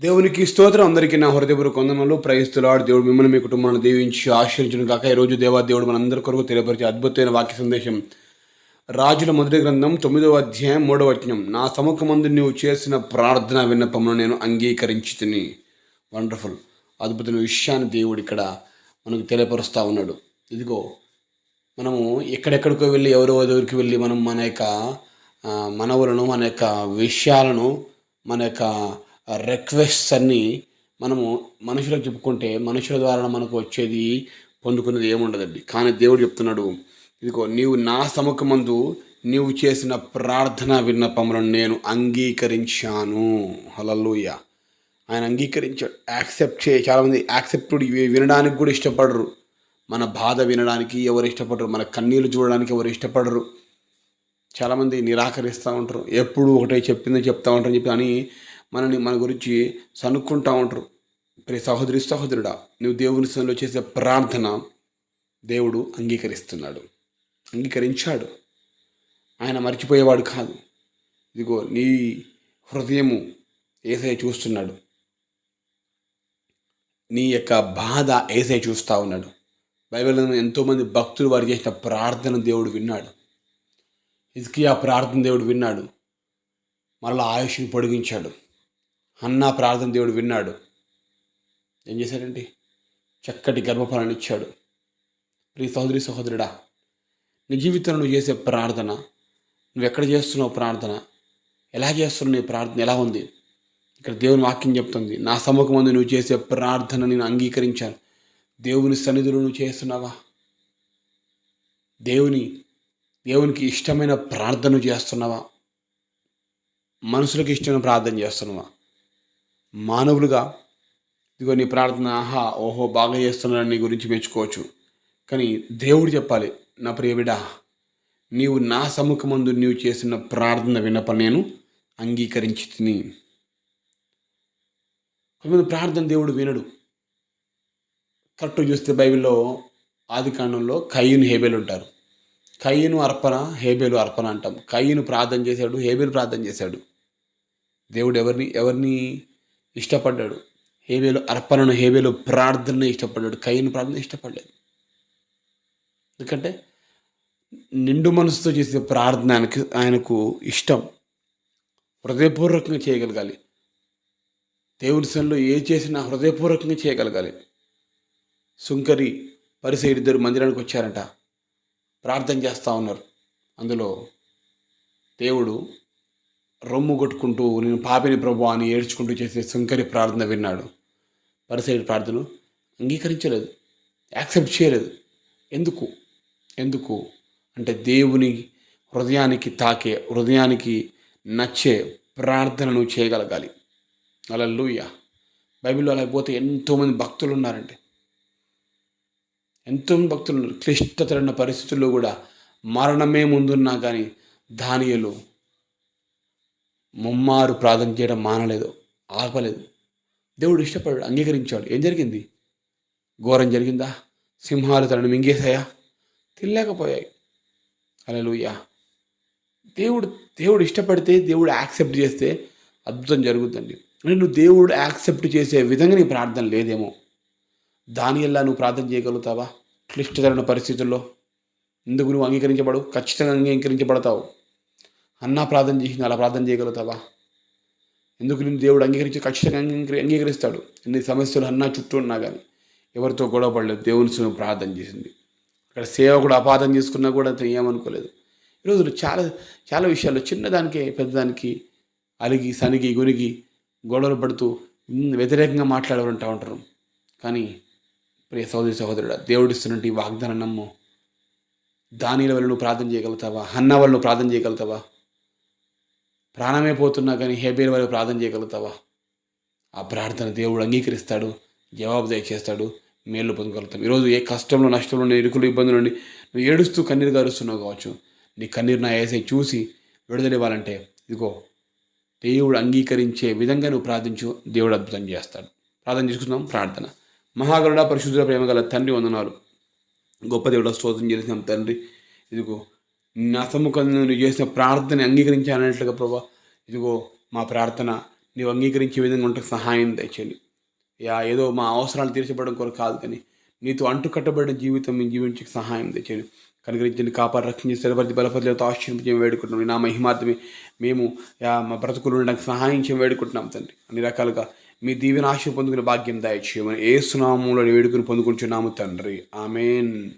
దేవునికి స్తోత్రం. అందరికీ నా హృదయపూర్వక వందనలు. ప్రయస్తులాడు దేవుడు మిమ్మల్ని మీ కుటుంబాన్ని దీవించి ఆశ్రయించను కాక ఈరోజు దేవా దేవుడు మనందరి కొరకు తెలియపరిచే అద్భుతమైన వాక్య సందేశం. రాజుల మొదటి గ్రంథం తొమ్మిదవ అధ్యాయం మూడవ వచనం. నా సముఖమందు నీవు చేసిన ప్రార్థన విన్నపమును నేను అంగీకరించి తిని వండర్ఫుల్. అద్భుతమైన విషయాన్ని దేవుడు ఇక్కడ మనకు తెలియపరుస్తూ ఉన్నాడు. ఇదిగో మనము ఎక్కడెక్కడికో వెళ్ళి ఎవరో దగ్గరికి వెళ్ళి మనం మన యొక్క మనవులను మన యొక్క విషయాలను మన యొక్క రిక్వెస్ట్స్ అన్నీ మనము మనుషులకు చెప్పుకుంటే మనుషుల ద్వారా మనకు వచ్చేది పొందుకునేది ఏముండదండి. కానీ దేవుడు చెప్తున్నాడు ఇదిగో నీవు నా సముఖమందు నీవు చేసిన ప్రార్థన విన్నపములను నేను అంగీకరించాను. హలలుయ ఆయన అంగీకరించాడు. యాక్సెప్ట్ చే చాలామంది యాక్సెప్టెడ్ వినడానికి కూడా ఇష్టపడరు. మన బాధ వినడానికి ఎవరు ఇష్టపడరు. మన కన్నీళ్ళు చూడడానికి ఎవరు ఇష్టపడరు. చాలామంది నిరాకరిస్తూ ఉంటారు. ఎప్పుడు ఒకటే చెప్పిందో చెప్తా ఉంటారని చెప్పి అని మనని మన గురించి సనుక్కుంటా ఉంటారు. ప్రే సహోదరి సహోదరుడా నువ్వు దేవుని సన్నిధిలో చేసే ప్రార్థన దేవుడు అంగీకరిస్తున్నాడు. అంగీకరించాడు. ఆయన మర్చిపోయేవాడు కాదు. ఇదిగో నీ హృదయము ఏసై చూస్తున్నాడు. నీ యొక్క బాధ ఏసై చూస్తూ ఉన్నాడు. బైబిల్లో ఎంతోమంది భక్తులు వారు చేసిన ప్రార్థన దేవుడు విన్నాడు. హిజ్కియా ప్రార్థన దేవుడు విన్నాడు. మరలా ఆయుష్ని పొడిగించాడు. అన్నా ప్రార్థన దేవుడు విన్నాడు. ఏం చేశాడండి చక్కటి గర్భఫలాన్ని ఇచ్చాడు. ప్రియ సహోదరి సహోదరుడా నీ జీవితంలో నువ్వు చేసే ప్రార్థన నువ్వు ఎక్కడ చేస్తున్నావు ప్రార్థన ఎలా చేస్తున్నావు నీ ప్రార్థన ఎలా ఉంది? ఇక్కడ దేవుని వాక్యం చెప్తుంది నా సముఖం ముందు నువ్వు చేసే ప్రార్థన నేను అంగీకరించాను. దేవుని సన్నిధిలో నువ్వు చేస్తున్నావా? దేవుని దేవునికి ఇష్టమైన ప్రార్థన చేస్తున్నావా? మనుషులకు ఇష్టమైన ప్రార్థన చేస్తున్నావా? మానవులుగా. ఇదిగో నీ ప్రార్థన ఆహా ఓహో బాగా చేస్తున్నారని నీ గురించి మెచ్చుకోవచ్చు. కానీ దేవుడు చెప్పాలి నా ప్రియబిడ నీవు నా సముఖమందు నీవు చేసిన ప్రార్థన వినప నేను అంగీకరించి తిని. కొంతమంది ప్రార్థన దేవుడు వినడు. కరెక్ట్ చూస్తే బైబిల్లో ఆది కాండంలో కయ్యను హేబేలు ఉంటారు. కయ్యను అర్పణ హేబేలు అర్పణ అంటాం. కయ్యను ప్రార్థన చేశాడు హేబేలు ప్రార్థన చేశాడు. దేవుడు ఎవరిని ఎవరిని ఇష్టపడ్డాడు. హేబేలు అర్పణను హేబేలు ప్రార్థనను ఇష్టపడ్డాడు. కయ్యను ప్రార్థన ఇష్టపడలేదు. ఎందుకంటే నిండు మనసుతో చేసే ప్రార్థన ఆయనకు ఆయనకు ఇష్టం. హృదయపూర్వకంగా చేయగలగాలి. దేవుని సన్నిలో ఏ చేసినా హృదయపూర్వకంగా చేయగలగాలి. సుంకరి పరిసైడు ఇద్దరు మందిరానికి వచ్చారంట. ప్రార్థన చేస్తూ ఉన్నారు. అందులో దేవుడు రొమ్ము కొట్టుకుంటూ నేను పాపిని ప్రభు అని ఏడ్చుకుంటూ చేసే శంకరి ప్రార్థన విన్నాడు. పరిసైడ్ ప్రార్థన అంగీకరించలేదు. యాక్సెప్ట్ చేయలేదు. ఎందుకు? ఎందుకు? అంటే దేవుని హృదయానికి తాకే హృదయానికి నచ్చే ప్రార్థనను చేయగలగాలి. అలా లూయ బైబిల్లో అలా పోతే ఎంతోమంది భక్తులు ఉన్నారండి ఎంతోమంది భక్తులు ఉన్నారు. క్లిష్టతరమైన పరిస్థితుల్లో కూడా మరణమే ముందున్నా కానీ దానియలు ముమ్మారు ప్రార్థన చేయడం మానలేదు ఆపలేదు. దేవుడు ఇష్టపడాడు అంగీకరించాడు. ఏం జరిగింది? ఘోరం జరిగిందా? సింహాలు తనను మింగేశాయా? తినలేకపోయాయి. అలలుయ్యా దేవుడు దేవుడు ఇష్టపడితే దేవుడు యాక్సెప్ట్ చేస్తే అద్భుతం జరుగుతుంది. అంటే నువ్వు దేవుడు యాక్సెప్ట్ చేసే విధంగా నీ ప్రార్థన లేదేమో. దానియల్లా నువ్వు ప్రార్థన చేయగలుగుతావా? క్లిష్టతరమైన పరిస్థితుల్లో. ఎందుకు నువ్వు అంగీకరించబడు ఖచ్చితంగా అంగీకరించబడతావు. అన్నా ప్రార్థన చేసింది అలా ప్రార్థన చేయగలుగుతావా? ఎందుకు నేను దేవుడు అంగీకరించి ఖచ్చితంగా అంగీకరిస్తాడు? ఎన్ని సమస్యలు అన్నా చుట్టూ ఉన్నా కానీ ఎవరితో గొడవ పడలేదు. దేవుని సును ప్రార్థన చేసింది. అక్కడ కూడా అపార్థం చేసుకున్నా కూడా అతను ఏమనుకోలేదు. ఈరోజు చాలా చాలా విషయాలు చిన్నదానికే పెద్దదానికి అలిగి సనిగి గునిగి గొడవలు పడుతూ వ్యతిరేకంగా మాట్లాడేవారు ఉంటారు. కానీ ప్రియ సహోదరి సహోదరుడు దేవుడిస్తున్నటువంటి ఈ వాగ్దానం నమ్ము. దానిల వల్ల నువ్వు ప్రార్థన చేయగలుగుతావా? అన్న వల్ల నువ్వు ప్రార్థన చేయగలుగుతావా? ప్రాణమే పోతున్నా కానీ హేబేర్ వారి ప్రార్థన చేయగలుగుతావా? ఆ ప్రార్థన దేవుడు అంగీకరిస్తాడు జవాబు దయచేస్తాడు మేలు పొందగలుగుతాం. ఈరోజు ఏ కష్టంలో నష్టంలో నీ ఇరుకులు ఇబ్బందులు నుండి నువ్వు ఏడుస్తూ కన్నీరు గారుస్తున్నావు కావచ్చు. నీ కన్నీరు నా వేసే చూసి విడుదలివ్వాలంటే ఇదిగో దేవుడు అంగీకరించే విధంగా నువ్వు ప్రార్థించు దేవుడు అద్భుతం చేస్తాడు. ప్రార్థన చేసుకుందాం ప్రార్థన. మహాగరుడ ప్రేమ కల తండ్రి వందనాలు. గొప్ప దేవుడు స్తోత్రం చేసిన తండ్రి. ఇదిగో నా సముఖంలో నువ్వు చేసిన ప్రార్థన అంగీకరించానట్లుగా ప్రభా ఇదిగో మా ప్రార్థన నీవు అంగీకరించే విధంగా ఉంటే సహాయం దయచేయండి. యా ఏదో మా అవసరాలు తీర్చబడడం కొరకు కాదు కానీ నీతో అంటుకట్టబడిన జీవితం మేము జీవించే సహాయం తెచ్చండి కనుగరించండి కాపాడు రక్షించి స్థిరపరిచి బలపరితో ఆశ్చర్యం వేడుకుంటున్నాం. నా మహిమార్థమే మేము యా మా బ్రతుకులు ఉండడానికి సహాయం చేయం వేడుకుంటున్నాం తండ్రి. అన్ని రకాలుగా మీ దీవెన ఆశ పొందుకునే భాగ్యం దయచేయమని ఏ సునామంలో వేడుకుని పొందుకుంటున్నాము తండ్రి. ఆమెన్.